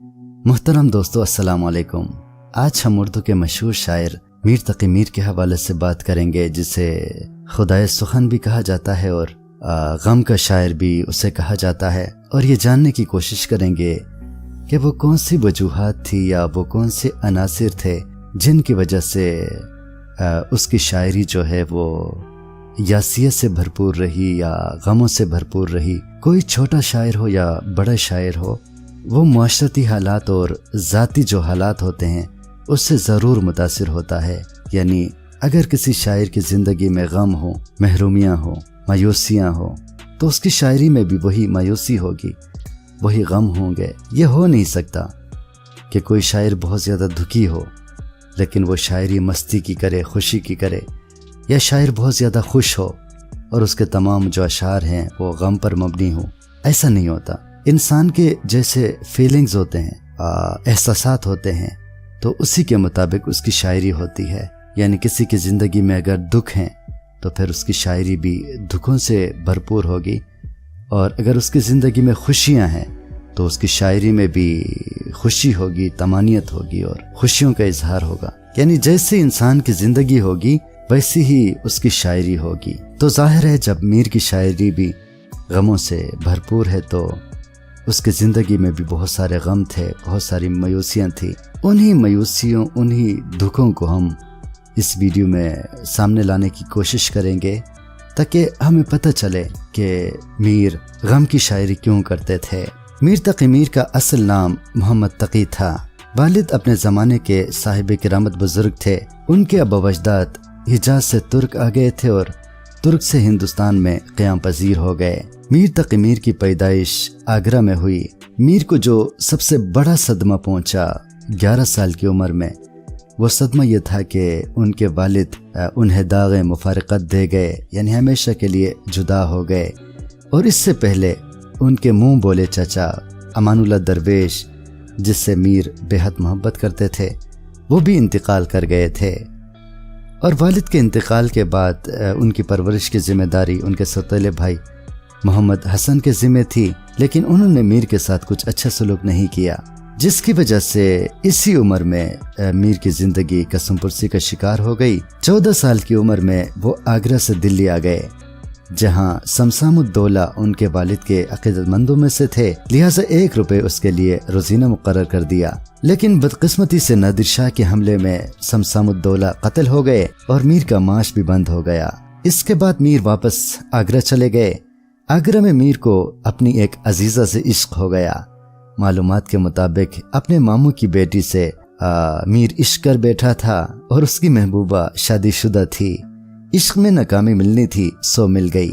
मोहतरम दोस्तों, अस्सलाम वालेकुम। आज हम उर्दू के मशहूर शायर मीर तकी मीर के हवाले से बात करेंगे, जिसे खुदाए सुखन भी कहा जाता है और गम का शायर भी उसे कहा जाता है। और ये जानने की कोशिश करेंगे कि वो कौन सी वजूहत थी या वो कौन से अनासर थे, जिनकी वजह से उसकी शायरी जो है वो यासियत से भरपूर रही या गमों से भरपूर रही। कोई छोटा शायर हो या बड़ा शायर हो वो माशरती हालात और ज़ाती जो हालात होते हैं, उससे ज़रूर मुतासर होता है। यानी, अगर किसी शायर की ज़िंदगी में गम हो, महरूमियाँ हो, मायूसियाँ हो तो उसकी शायरी में भी वही मायूसी होगी, वही गम होंगे। ये हो नहीं सकता कि कोई शायर बहुत ज़्यादा दुखी हो, लेकिन वो शायरी मस्ती की करे, खुशी की करे, या शायर बहुत ज़्यादा खुश हो और उसके तमाम जो अशार हैं, वो गम पर मबनी हो। ऐसा नहीं होता। इंसान के जैसे फीलिंग्स होते हैं एहसास होते हैं तो उसी के मुताबिक उसकी शायरी होती है। यानी किसी की ज़िंदगी में अगर दुख हैं तो फिर उसकी शायरी भी दुखों से भरपूर होगी। और अगर उसकी ज़िंदगी में खुशियाँ हैं तो उसकी शायरी में भी खुशी होगी, तमानियत होगी और खुशियों का इजहार होगा। यानी जैसे इंसान की ज़िंदगी होगी, वैसी ही उसकी शायरी होगी। तो ज़ाहिर है, जब मीर की शायरी भी गमों से भरपूर है तो उसकी ज़िंदगी में भी बहुत सारे गम थे, बहुत सारी मायूसियाँ थी। उन्हीं मायूसियों, उन्हीं दुखों को हम इस वीडियो में सामने लाने की कोशिश करेंगे, ताकि हमें पता चले कि मीर गम की शायरी क्यों करते थे। मीर तकी मीर का असल नाम मोहम्मद तकी था। वालिद अपने ज़माने के साहिब करामत बुज़ुर्ग थे। उनके अबवजदात हिजाज से तुर्क आ गए थे और तुर्क से हिंदुस्तान में क्याम पजीर हो गए। मीर तक मीर की पैदाइश आगरा में हुई। मीर को जो सबसे बड़ा सदमा पहुँचा 11 साल की उम्र में, वो सदमा यह था कि उनके वालिद उन्हें दाग मुफारकत दे गए, यानी हमेशा के लिए जुदा हो गए। और इससे पहले उनके मुँह बोले चाचा अमानुल्ला दरवेश, जिससे मीर बेहद मोहब्बत करते थे, वो भी इंतकाल कर गए थे। और वालिद के इंतकाल के बाद उनकी परवरिश की ज़िम्मेदारी उनके सतीले भाई मोहम्मद हसन के जिम्मे थी, लेकिन उन्होंने मीर के साथ कुछ अच्छा सलूक नहीं किया, जिसकी वजह से इसी उम्र में मीर की ज़िंदगी कसमपुरसी का शिकार हो गई। चौदह साल की उम्र में वो आगरा से दिल्ली आ गए। जहाँ समसामुद्दौला उनके वालिद के अकीदतमंदों में से थे लिहाजा एक रुपए उसके लिए रोजीना मुकर कर दिया। लेकिन बदकिस्मती से नादिर शाह के हमले में समसामुद्दौला कत्ल हो गए और मीर का माश भी बंद हो गया। इसके बाद मीर वापस आगरा चले गए। आगरा में मीर को अपनी एक अजीजा से इश्क हो गया। मालूम के मुताबिक अपने मामू की बेटी से आ, मीर इश्क कर बैठा था और उसकी महबूबा शादीशुदा थी। इश्क में नाकामी मिलनी थी, सो मिल गई।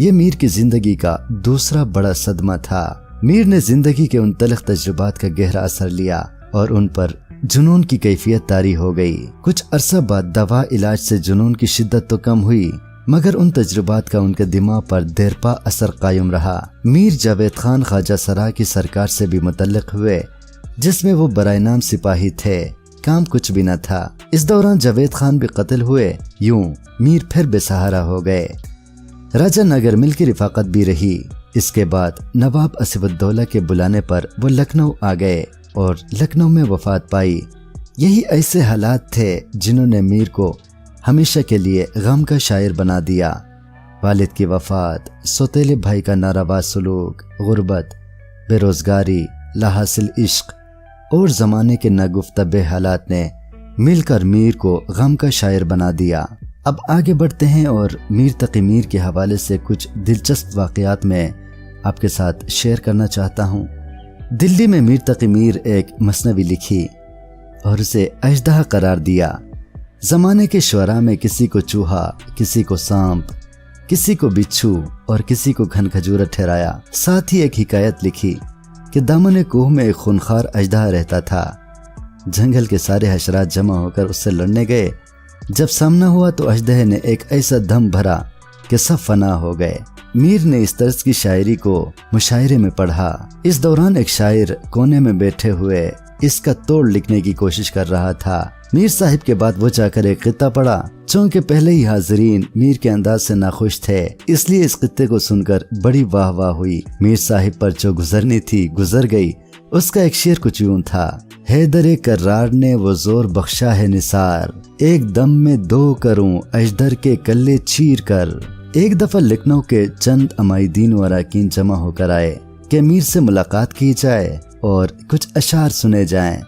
ये मीर की ज़िंदगी का दूसरा बड़ा सदमा था। मीर ने ज़िंदगी के उन तलख तजुर्बात का गहरा असर लिया और उन पर जुनून की कैफियत तारी हो गई। कुछ अरसा बाद दवा इलाज से जुनून की शिद्दत तो कम हुई, मगर उन तजुर्बात का उनके दिमाग पर देरपा असर कायम रहा। मीर जावेद खान ख्वाजा सरा की सरकार से भी मुतलक हुए, जिसमें वो बरए नाम सिपाही थे। काम कुछ भी न था। इस दौरान जावेद खान भी कत्ल हुए। यूँ मीर फिर बेसहारा हो गए। राजा नगर मिल की रिफाकत भी रही। इसके बाद नवाब असफुद्दौला के बुलाने पर वो लखनऊ आ गए और लखनऊ में वफात पाई। यही ऐसे हालात थे जिन्होंने मीर को हमेशा के लिए गम का शायर बना दिया। वालिद की वफात, सोतेले भाई का नारावा सलूक, गुर्बत, बेरोजगारी, लाहासिल इश्क और ज़माने के नगुफ्तबे हालात ने मिलकर मीर को गम का शायर बना दिया। अब आगे बढ़ते हैं और मीर तकी मीर के हवाले से कुछ दिलचस्प वाकयात में आपके साथ शेयर करना चाहता हूँ। दिल्ली में मीर तकी मीर एक मसनवी लिखी और उसे अजदा करार दिया। जमाने के शुरा में किसी को चूहा, किसी को सांप, किसी को बिच्छू और किसी को घन खजूरा ठहराया। साथ ही एक हिकायत लिखी कि दामन कोह में एक खूनखार अजदा रहता था। जंगल के सारे हशरात जमा होकर उससे लड़ने गए। जब सामना हुआ तो अजदह ने एक ऐसा दम भरा कि सब फना हो गए। मीर ने इस तर्ज की शायरी को मुशायरे में पढ़ा। इस दौरान एक शायर कोने में बैठे हुए इसका तोड़ लिखने की कोशिश कर रहा था। मीर साहिब के बाद वो जाकर एक खत्ता पढ़ा, चूँकि पहले ही हाजरीन मीर के अंदाज से नाखुश थे, इसलिए इस खत्ते को सुनकर बड़ी वाह वाह हुई। मीर साहिब पर जो गुजरनी थी, गुजर गई। उसका एक शेर कुछ यूँ था, हैदर कर्रार ने वो ज़ोर बख्शा है निसार। एक दम में दो करूँ अजदर के कल्ले चीर कर। एक दफ़ा लखनऊ के चंद अमायदीन अरकान जमा होकर आए, कि मीर से मुलाकात की जाए और कुछ अशार सुने जाएँ।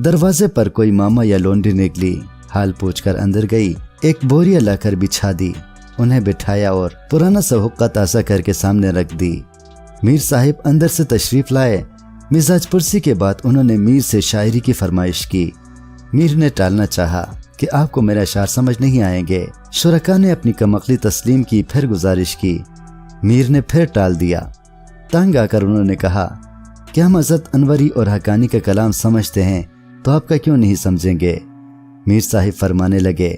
दरवाजे पर कोई मामा या लोंडी निकली, हाल पूछकर अंदर गई। एक बोरिया लाकर बिछा दी, उन्हें बिठाया और पुराना सा हुक्का ताज़ा करके सामने रख दी। मीर साहिब अंदर से तशरीफ़ लाए। मिजाज पुरसी के बाद उन्होंने मीर से शायरी की फरमाइश की। मीर ने टालना चाहा कि आपको मेरा अशार समझ नहीं आएँगे। शुरका ने अपनी कमकली तस्लीम की फिर गुजारिश की। मीर ने फिर टाल दिया। तंग आकर उन्होंने कहा, क्या हम अनवरी और हकानी का कलाम समझते हैं? तो आपका क्यों नहीं समझेंगे? मीर साहिब फरमाने लगे,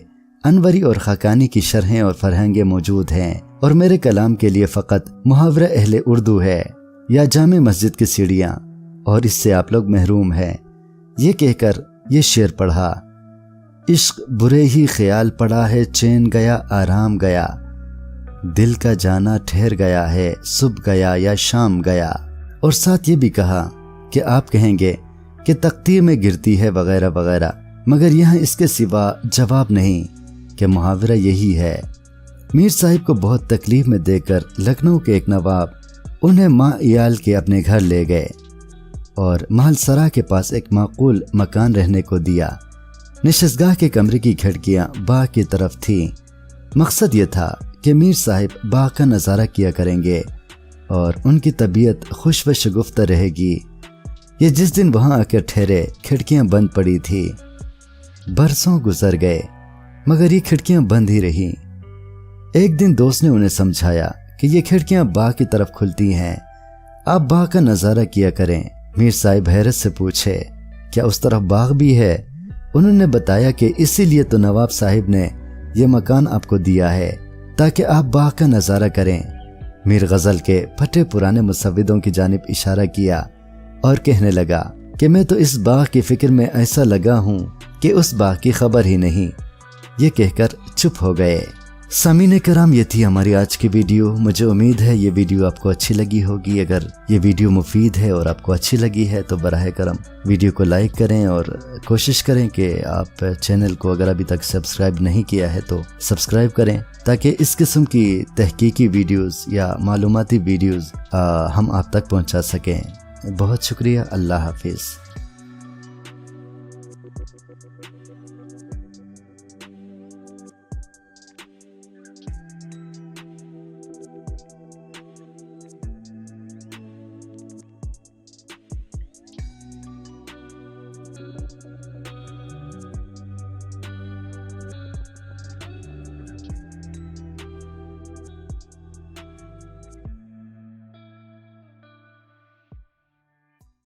अनवरी और खाकानी की शरहें और फरहंगे मौजूद हैं और मेरे कलाम के लिए फ़कत मुहावरा अहले उर्दू है या जाम मस्जिद की सीढ़ियाँ, और इससे आप लोग महरूम हैं। ये कहकर ये शेर पढ़ा, इश्क बुरे ही ख्याल पड़ा है, चैन गया, आराम गया। दिल का जाना ठहर गया है, सुबह गया या शाम गया। और साथ ये भी कहा कि आप कहेंगे कि तख्ती में गिरती है वगैरह वगैरह। मगर यहाँ इसके सिवा जवाब नहीं कि मुहावरा यही है। मीर साहिब को बहुत तकलीफ़ में देकर लखनऊ के एक नवाब उन्हें माँ इयाल के अपने घर ले गए और महल सरा के पास एक माकूल मकान रहने को दिया। निशस्गाह के कमरे की खिड़कियाँ बाग की तरफ़ थी। मकसद ये था कि मीर साहिब बाग का नज़ारा किया करेंगे और उनकी तबीयत खुश व शगुफ्त रहेगी। ये जिस दिन वहाँ आकर ठहरे, खिड़कियाँ बंद पड़ी थी। बरसों गुजर गए, मगर ये खिड़कियाँ बंद ही रही। एक दिन दोस्त ने उन्हें समझाया कि ये खिड़कियाँ बाग की तरफ़ खुलती हैं। आप बाग का नज़ारा किया करें, मीर साहिब हैरत से पूछे, क्या उस तरफ़ बाग भी है? उन्होंने बताया कि इसीलिए तो नवाब साहिब ने यह मकान आपको दिया है, ताकि आप बाग का नज़ारा करें। मीर गज़ल के फटे पुराने मुसविदों की जानब इशारा किया और कहने लगा कि मैं तो इस बाग की फ़िक्र में ऐसा लगा हूँ कि उस बाग की खबर ही नहीं। ये कहकर चुप हो गए। समीन कराम, ये थी हमारी आज की वीडियो। मुझे उम्मीद है ये वीडियो आपको अच्छी लगी होगी। अगर ये वीडियो मुफीद है और आपको अच्छी लगी है तो बरह करम वीडियो को लाइक करें और कोशिश करें कि आप चैनल को अगर अभी तक सब्सक्राइब नहीं किया है तो सब्सक्राइब करें ताकि इस किस्म की तहकीकी वीडियोस या मालूमती वीडियोस हम आप तक पहुँचा सकें। बहुत शुक्रिया अल्लाह हाफिज़।